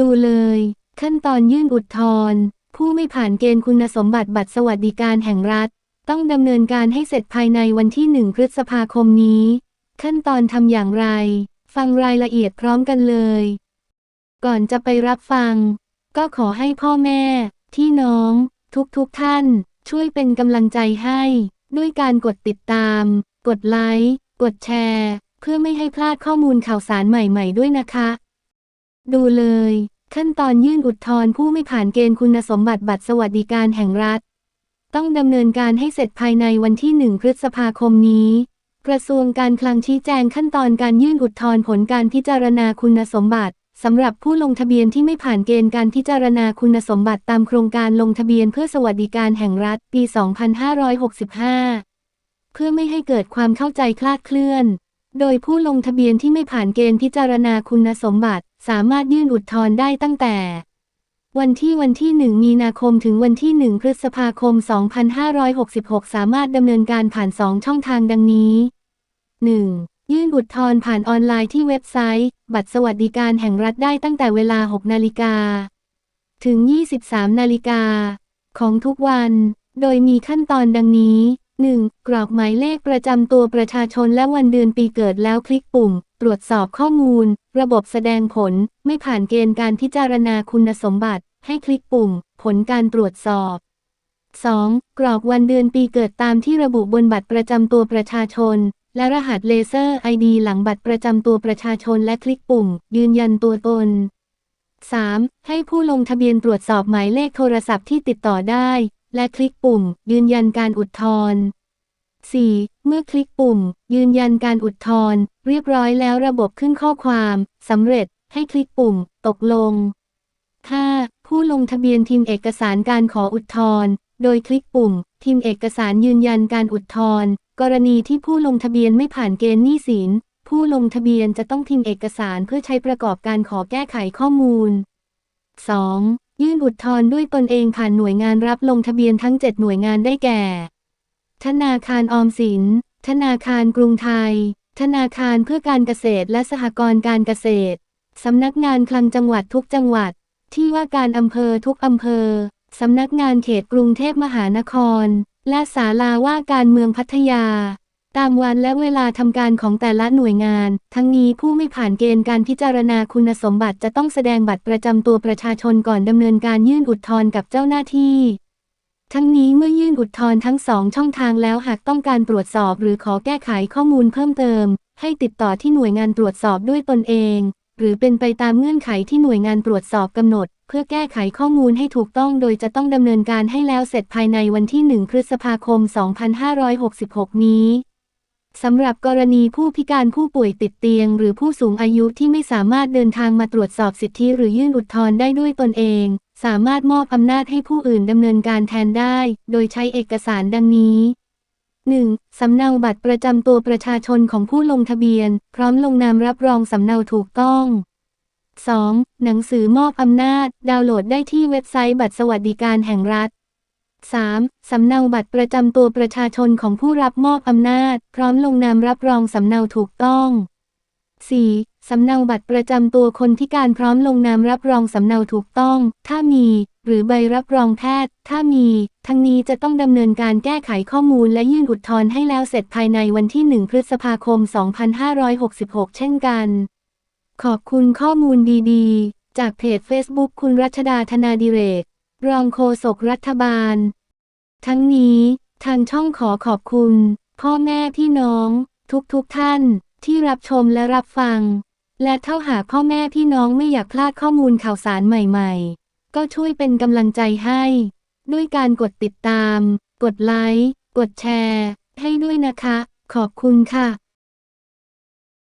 ดูเลย ขั้นตอนยื่นอุทธรณ์ผู้ไม่ผ่านเกณฑ์คุณสมบัติบัตรสวัสดิการแห่งรัฐ ต้องดำเนินการให้เสร็จภายในวันที่ 1 พฤษภาคมนี้ ขั้นตอนทำอย่างไร ฟังรายละเอียดพร้อมกันเลย ก่อนจะไปรับฟัง ก็ขอให้พ่อแม่ที่น้อง ทุกๆทท่าน ช่วยเป็นกำลังใจให้ ด้วยการกดติดตาม กดไลค์ กดแชร์ เพื่อไม่ให้พลาดข้อมูลข่าวสารใหม่ ๆ ด้วยนะคะ ดูเลย ขั้นตอนยื่นอุทธรณ์ผู้ไม่ผ่านเกณฑ์คุณสมบัติบัตรสวัสดิการแห่งรัฐ ต้องดำเนินการให้เสร็จภายในวันที่ 1 พฤษภาคมนี้ กระทรวงการคลังชี้แจงขั้นตอนการยื่นอุทธรณ์ผลการพิจารณาคุณสมบัติสำหรับผู้ลงทะเบียนที่ไม่ผ่านเกณฑ์การพิจารณาคุณสมบัติตามโครงการลงทะเบียนเพื่อสวัสดิการแห่งรัฐปี 2565 เพื่อไม่ให้เกิดความเข้าใจคลาดเคลื่อน โดยผู้ลงทะเบียนที่ไม่ผ่านเกณฑ์พิจารณาคุณสมบัติ สามารถยื่นอุทธรณ์ได้ตั้งแต่ วันที่วันที่ 1 มีนาคมถึงวันที่ 1 พฤษภาคม 2566 สามารถดำเนินการผ่าน 2 ช่องทางดังนี้ 1. ยื่นอุทธรณ์ผ่านออนไลน์ที่เว็บไซต์ บัตรสวัสดิการแห่งรัฐได้ตั้งแต่เวลา 6 นาฬิกา ถึง 23 นาฬิกา ของทุกวัน โดยมีขั้นตอนดังนี้ 1. กรอกหมายเลขประจำตัวประชาชนและวันเดือนปีเกิดแล้วคลิกปุ่ม ตรวจสอบข้อมูล ระบบแสดงผล ไม่ผ่านเกณฑ์การพิจารณาคุณสมบัติ ให้คลิกปุ่ม ผลการตรวจสอบ 2. กรอกวันเดือนปีเกิดตามที่ระบุบนบัตรประจำตัวประชาชน และรหัสเลเซอร์ ID หลังบัตรประจำตัวประชาชนและคลิกปุ่ม ยืนยันตัวตน 3. ให้ผู้ลงทะเบียนตรวจสอบหมายเลขโทรศัพท์ที่ติดต่อได้ และคลิกปุ่ม ยืนยันการอุทธรณ์ 4. เมื่อคลิกปุ่ม ยืนยันการอุทธรณ์เรียบร้อยแล้วระบบขึ้นข้อความสำเร็จให้คลิกปุ่ม ตกลง 5. ผู้ลงทะเบียนทีมเอกสารการขออุทธรณ์โดยคลิกปุ่ม ทีมเอกสารยืนยันการอุทธรณ์กรณีที่ผู้ลงทะเบียนไม่ผ่านเกณฑ์หนี้สิน ผู้ลงทะเบียนจะต้องพิมพ์เอกสารเพื่อใช้ประกอบการขอแก้ไขข้อมูล 2. ยื่นอุทธรณ์ด้วยตนเองผ่านหน่วยงานรับลงทะเบียนทั้ง 7 หน่วยงานได้แก่ ธนาคารออมสิน ธนาคารกรุงไทย ธนาคารเพื่อการเกษตรและสหกรณ์การเกษตร สำนักงานคลังจังหวัดทุกจังหวัด ที่ว่าการอำเภอทุกอำเภอ สำนักงานเขตกรุงเทพมหานคร และศาลาว่าการเมืองพัทยา ตามวันและเวลาทำการของแต่ละหน่วยงาน ทั้งนี้ผู้ไม่ผ่านเกณฑ์การพิจารณาคุณสมบัติจะต้องแสดงบัตรประจำตัวประชาชนก่อนดำเนินการยื่นอุทธรณ์กับเจ้าหน้าที่ ทั้งนี้เมื่อยื่นอุทธรณ์ทั้งสองช่องทางแล้วหากต้องการตรวจสอบหรือขอแก้ไขข้อมูลเพิ่มเติม ให้ติดต่อที่หน่วยงานตรวจสอบด้วยตนเอง หรือเป็นไปตามเงื่อนไขที่หน่วยงานตรวจสอบกำหนด เพื่อแก้ไขข้อมูลให้ถูกต้องโดยจะต้องดำเนินการให้แล้วเสร็จภายในวันที่ 1 พฤษภาคม 2566 นี้ สำหรับกรณีผู้พิการผู้ป่วยติดเตียง หรือผู้สูงอายุที่ไม่สามารถเดินทางมาตรวจสอบสิทธิหรือยื่นอุทธรณ์ได้ด้วยตนเอง สามารถมอบอำนาจให้ผู้อื่นดำเนินการแทนได้ โดยใช้เอกสารดังนี้ 1. สำเนาบัตรประจำตัวประชาชนของผู้ลงทะเบียน พร้อมลงนามรับรองสำเนาถูกต้อง 2. หนังสือมอบอำนาจ ดาวน์โหลดได้ที่เว็บไซต์บัตรสวัสดิการแห่งรัฐ 3. สำเนาบัตรประจำตัวประชาชนของผู้รับมอบอำนาจ พร้อมลงนามรับรองสำเนาถูกต้อง 4. สำเนาบัตรประจำตัวคนพิการพร้อมลงนามรับรองสำเนาถูกต้อง ถ้ามี หรือใบรับรองแพทย์ ถ้ามี ทั้งนี้จะต้องดำเนินการแก้ไขข้อมูลและยื่นอุทธรณ์ให้แล้วเสร็จภายในวันที่ 1 พฤษภาคม 2566 เช่นกัน ขอบคุณข้อมูลดีๆ จากเพจ Facebook คุณรัชดาธนาดิเรก รองโฆษกรัฐบาล ทั้งนี้ทางช่องขอขอบคุณ พ่อแม่พี่น้อง ทุกๆทท่านที่รับชมและรับฟัง และเท่าหากพ่อแม่พี่น้องไม่อยากพลาดข้อมูลข่าวสารใหม่ๆ ก็ช่วยเป็นกำลังใจให้ ด้วยการกดติดตาม กดไลค์ กดแชร์ ให้ด้วยนะคะ ขอบคุณค่ะ